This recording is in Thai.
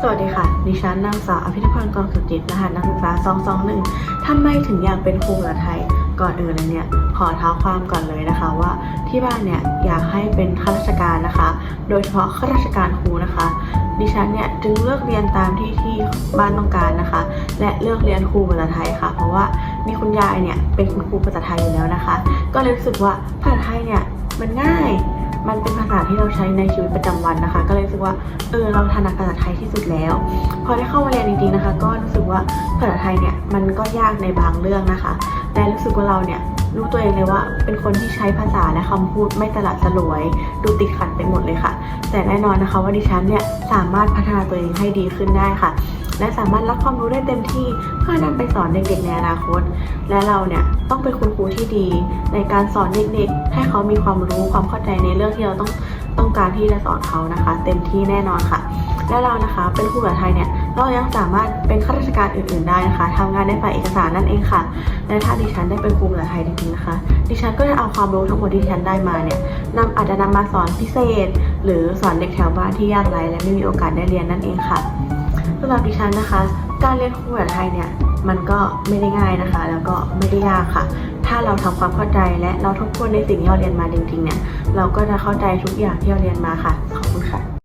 สวัสดีค่ะ ดิฉันนางสาวอภิธพรกองสุจิตรหัสนักศึกษา 221ทำไมถึงอยากเป็นครูภาษาไทย ก่อนอื่นเลยเนี่ย ขอเท้าความก่อนเลยนะคะว่าที่บ้านเนี่ยอยากให้เป็นข้าราชการนะคะ โดยเฉพาะข้าราชการครูนะคะ ดิฉันเนี่ยจึงเลือกเรียนตามที่ที่บ้านต้องการนะคะ และเลือกเรียนครูภาษาไทยค่ะ เพราะว่ามีคุณยายเนี่ยเป็นคุณครูภาษาไทยอยู่แล้วนะคะ ก็เลยรู้สึกว่าภาษาไทยเนี่ยมันง่าย มันเป็นภาษาที่เราใช้ในชีวิตประจำวันนะคะ ก็เลยรู้สึกว่าเออเราถนัดภาษาไทยที่สุดแล้ว พอได้เข้ามาเรียนจริงๆนะคะ ก็รู้สึกว่าภาษาไทยเนี่ยมันก็ยากในบางเรื่องนะคะแต่รู้สึกว่าเราเนี่ยรู้ตัวเองเลยว่าเป็นคนที่ใช้ภาษาและคำพูดไม่ตลัดสลวย ดูติดขัดไปหมดเลยค่ะ แต่แน่นอนนะคะว่าดิฉันเนี่ยสามารถพัฒนาตัวเองให้ดีขึ้นได้ค่ะ และสามารถรับความรู้ได้เต็มที่เพื่อนำไปสอนเด็กๆในอนาคต และเราเนี่ยต้องเป็นคุณครูที่ดี ในการสอนเด็กๆ ให้เขามีความรู้ความเข้าใจในเรื่องที่เราต้องต้องการที่จะสอนเขานะคะ เต็มที่แน่นอนค่ะ และเรานะคะเป็นครูภาษาไทยเนี่ยเรายังสามารถเป็นข้าราชการอื่นๆได้นะคะทำงานในฝ่ายเอกสารนั่นเองค่ะและถ้าดิฉันได้เป็นครูภาษาไทยจริงๆนะคะ ดิฉันก็จะเอาความรู้ทั้งหมดที่ดิฉันได้มาเนี่ยนำอาจจะนำมาสอนพิเศษ หรือสอนเด็กแถวบ้านที่ยากไร้และไม่มีโอกาสได้เรียนนั่นเองค่ะ สำหรับดิฉันนะคะ การเรียนภาษาไทยเนี่ยมันก็ไม่ได้ง่ายนะคะ แล้วก็ไม่ได้ยากค่ะ ถ้าเราทำความเข้าใจและเราทบทวนในสิ่งที่เราเรียนมาจริงๆเนี่ยเราก็จะเข้าใจทุกอย่างที่เราเรียนมาค่ะ ขอบคุณค่ะ